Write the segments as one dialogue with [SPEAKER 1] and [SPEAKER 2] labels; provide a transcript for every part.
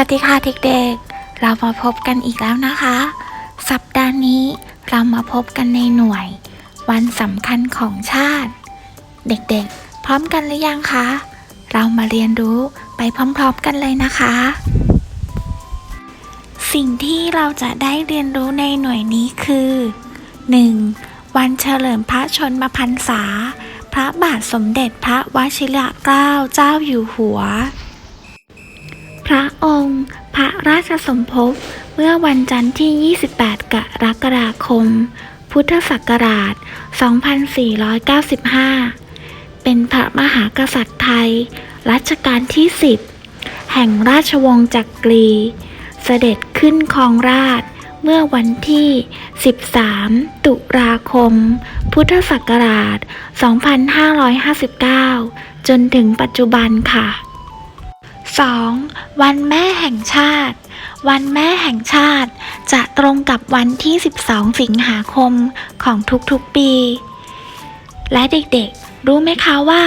[SPEAKER 1] วัสดีค่ะเด็กๆ เรามาพบกันอีกแล้วนะคะ สัปดาห์นี้เรามาพบกันในหน่วย วันสำคัญของชาติ เด็กๆ พร้อมกันหรือยังคะ เรามาเรียนรู้ไปพร้อมๆกันเลยนะคะ สิ่งที่เราจะได้เรียนรู้ในหน่วยนี้คือ 1. วันเฉลิมพระชนมพรรษา พระบาทสมเด็จพระวชิรเกล้าเจ้าอยู่หัว พระองค์ พระราชสมภพเมื่อวันจันทร์ที่ 28 กรกฎาคม พุทธศักราช 2495 เป็นพระมหากษัตริย์ไทย รัชกาลที่ 10 แห่งราชวงศ์จักรี เสด็จขึ้นครองราชเมื่อวันที่ 13 ตุลาคม พุทธศักราช 2559 จนถึงปัจจุบันค่ะ 2. วันแม่แห่งชาติ วันแม่แห่งชาติ จะตรงกับวันที่ 12 สิงหาคมของทุกๆปี และเด็กๆ รู้ไหมคะว่า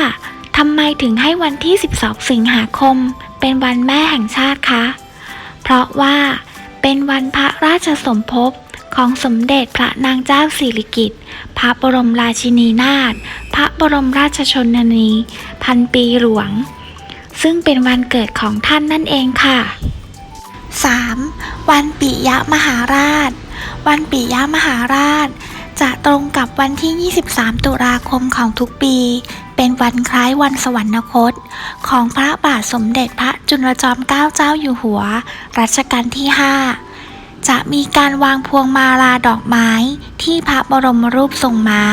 [SPEAKER 1] ทำไมถึงให้วันที่ 12 สิงหาคม เป็นวันแม่แห่งชาติคะ เพราะว่าเป็นวันพระราชสมภพของสมเด็จพระนางเจ้าสิริกิติ์ พระบรมราชินีนาถ พระบรมราชชนนี พันปีหลวง ซึ่งเป็นวันเกิดของท่านนั่นเองค่ะ 3. วันปิยมหาราช วันปิยมหาราช จะตรงกับวันที่ 23 ตุลาคมของทุกปี เป็นวันคล้ายวันสวรรคต ของพระบาทสมเด็จพระจุลจอมเกล้าเจ้าอยู่หัว รัชกาลที่ 5 จะมีการวางพวงมาลาดอกไม้ที่พระบรมรูปทรงม้า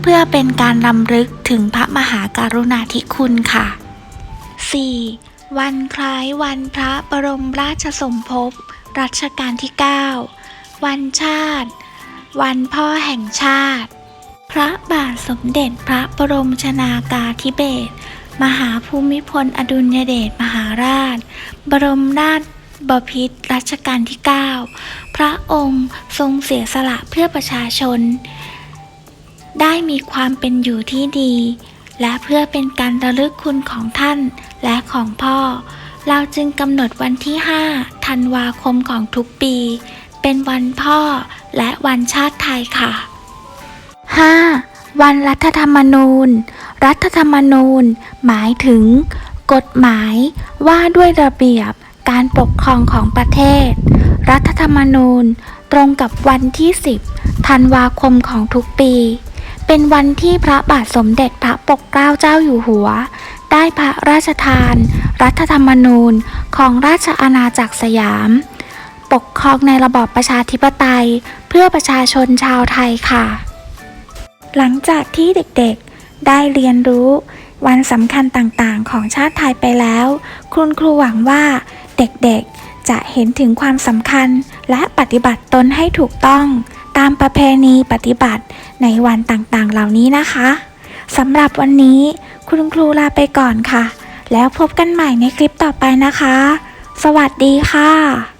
[SPEAKER 1] เพื่อเป็นการรำลึกถึงพระมหากรุณาธิคุณค่ะ 4. วันคล้ายวันพระบรมราชสมภพรัชกาลที่ 9 วันชาติ วันพ่อแห่งชาติ พระบาทสมเด็จพระบรมชนากาธิเบศรมหาภูมิพลอดุลยเดชมหาราช บรมนาถบพิตรรัชกาลที่ 9 พระองค์ทรงเสียสละเพื่อประชาชน ได้มีความเป็นอยู่ที่ดี และเพื่อเป็นการระลึกคุณของท่านและของพ่อ เราจึงกำหนดวันที่ 5 ธันวาคมของทุกปี เป็นวันพ่อและวันชาติไทยค่ะ 5. วันรัฐธรรมนูญ รัฐธรรมนูญ หมายถึง กฎหมายว่าด้วยระเบียบการปกครองของประเทศ รัฐธรรมนูญตรงกับวันที่ 10 ธันวาคมของทุกปี เป็นวันที่พระบาทสมเด็จพระปกเกล้าเจ้าอยู่หัว ได้พระราชทาน รัฐธรรมนูญของราชอาณาจักรสยาม ปกครองในระบอบประชาธิปไตยเพื่อประชาชนชาวไทยค่ะ หลังจากที่เด็กๆได้เรียนรู้วันสำคัญต่างๆ ของชาติไทยไปแล้ว คุณครูหวังว่าเด็กๆจะเห็นถึงความสำคัญและปฏิบัติตนให้ถูกต้อง ตามประเพณีปฏิบัติในวันต่างๆ เหล่านี้นะคะสำหรับวันนี้คุณครูลาไปก่อนค่ะ แล้วพบกันใหม่ในคลิปต่อไปนะคะ สวัสดีค่ะ